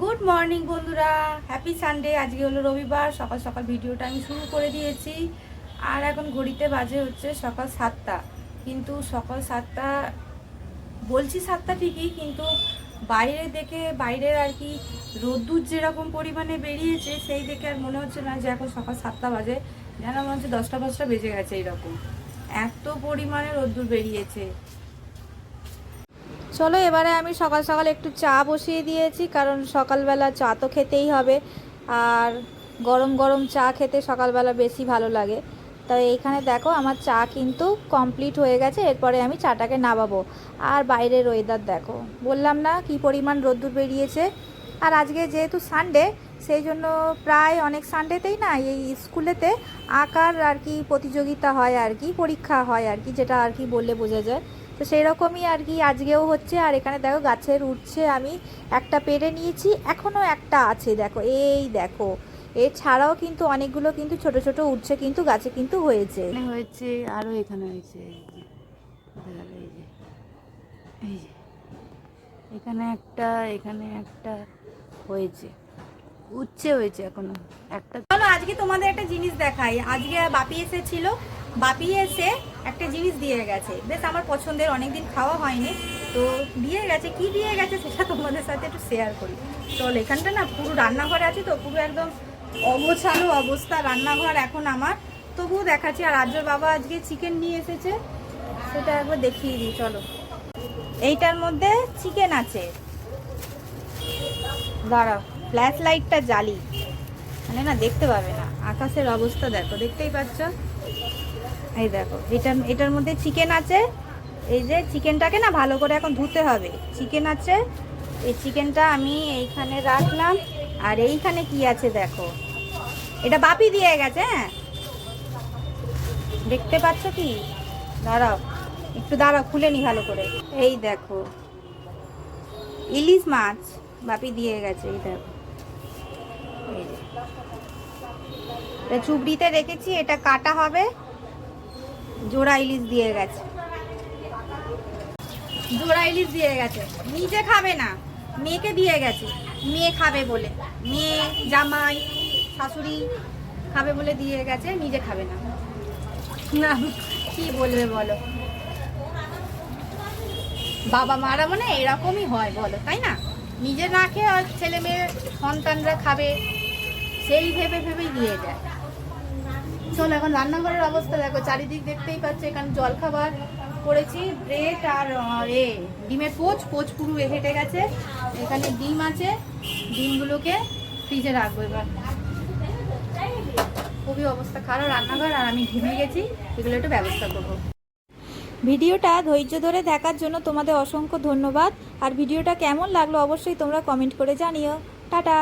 Good morning বন্ধুরা। Happy Sunday আজকে হলো রবিবার। সকাল সকাল ভিডিওটা আমি শুরু করে দিয়েছি। আর এখন ঘড়িতে বাজে হচ্ছে সকাল সাতটা। কিন্তু সকাল সাতটা, বলছি সাতটা ঠিকই, কিন্তু বাইরে দেখে, বাইরের আর কি রোদ্দুর যেরকম পরিমাণে বেরিয়েছে, সেই দেখে আর মনে হচ্ছে না যে এখন সকাল সাতটা বাজে। যেন মনে হচ্ছে দশটা পাঁচটা বেজে গেছে এইরকম এত পরিমাণে রোদ্দুর বেরিয়েছে। চলো, এবারে আমি সকাল সকাল একটু চা বসিয়ে দিয়েছি, কারণ সকালবেলা চা তো খেতেই হবে। আর গরম গরম চা খেতে সকালবেলা বেশি ভালো লাগে। তো এইখানে দেখো, আমার চা কিন্তু কমপ্লিট হয়ে গেছে, এরপরে আমি চাটাকে নামাবো। আর বাইরের ওয়েদার দেখো, বললাম না কি পরিমাণ রোদ্দুর বেরিয়েছে। আর আজকে যেহেতু সানডে সেই জন্য প্রায় অনেক সানডেতেই না, এই স্কুলেতে আঁকার আর কি প্রতিযোগিতা হয় আর কি, পরীক্ষা হয় আর কি, যেটা আর কি বললে বোঝা যায়। তো সেই রকমই আর কি আজকেও হচ্ছে। আর এখানে দেখো গাছের উঠছে আমি একটা পেরে নিয়েছি এখনও একটা আছে দেখো এই দেখো। এছাড়াও কিন্তু অনেকগুলো কিন্তু ছোট ছোট উঠছে কিন্তু গাছে কিন্তু হয়েছে। হয়েছে আরও এখানে হয়েছে এই যে এখানে একটা এখানে একটা হয়েছে উচ্ছে হয়েছে এখনও একটা চলো আজকে তোমাদের একটা জিনিস দেখাই। আজকে বাপি এসেছিল বাপি এসে একটা জিনিস দিয়ে গেছে। বেশ, আমার পছন্দের, অনেকদিন খাওয়া হয়নি। তো দিয়ে গেছে, কি দিয়ে গেছে সেটা তোমাদের সাথে একটু শেয়ার করি। চলো, এখানটা না পুরো রান্নাঘর আছে তো, পুরো একদম অগোছালো অবস্থা রান্নাঘর এখন আমার। তবুও দেখাচ্ছি, আর আর্যর বাবা আজকে চিকেন নিয়ে এসেছে। সেটা একবার দেখিয়ে দিই, চলো। এইটার মধ্যে চিকেন আছে। দাঁড়াও ফ্ল্যাশ লাইটটা জ্বালি। মানে না, দেখতে পাবে না। আকাশের অবস্থা দেখো, দেখতেই পাচ্ছ? এই দেখো এটা এটার মধ্যে চিকেন আছে। এই যে চিকেনটাকে না ভালো করে এখন ধুতে হবে। চিকেন আছে, এই চিকেনটা আমি এইখানে রাখলাম। আর এইখানে কি আছে দেখো? এটা বাপি দিয়ে গেছে হ্যাঁ? দেখতে পাচ্ছ কি? দাঁড়াও, একটু দাঁড়াও, খুলে নি ভালো করে। এই দেখো, ইলিশ মাছ বাপি দিয়ে গেছে, এই দেখো। চুবড়িতে রেখেছি, এটা কাটা হবে। জোড়া ইলিশ দিয়ে গেছে। জোড়া ইলিশ দিয়ে গেছে। নিজে খাবে না, মেয়েকে দিয়ে গেছে। মেয়ে খাবে বলে। মেয়ে, জামাই, শাশুড়ি খাবে বলে দিয়ে গেছে, নিজে খাবে না। না, কি বলবে বলো? বাবা মারা মানে এরকমই হয়, বলো, তাই না? নিজে না খেয়ে ছেলে মেয়ে সন্তানরা খাবে। সেই ভেবে ভেবেই দিয়ে দেয় চলো, এখন রান্নাঘরের অবস্থা দেখো। চারিদিক দেখতেই পাচ্ছ, এখানে জল খাবার করেছি, ব্রেড আর এ, ডিমের পোচ। পোচ পুরো হেঁটে গেছে। এখানে ডিম আছে। ডিমগুলোকে ফ্রিজে রাখব এবার। খুবই অবস্থা খারাপ রান্নাঘর, আর আমি ঘেমে গেছি, এগুলো একটু ব্যবস্থা করব। ভিডিওটা ধৈর্য ধরে দেখার জন্য তোমাদের অসংখ্য ধন্যবাদ। আর ভিডিওটা কেমন লাগল অবশ্যই তোমরা কমেন্ট করে জানিও। টাটা!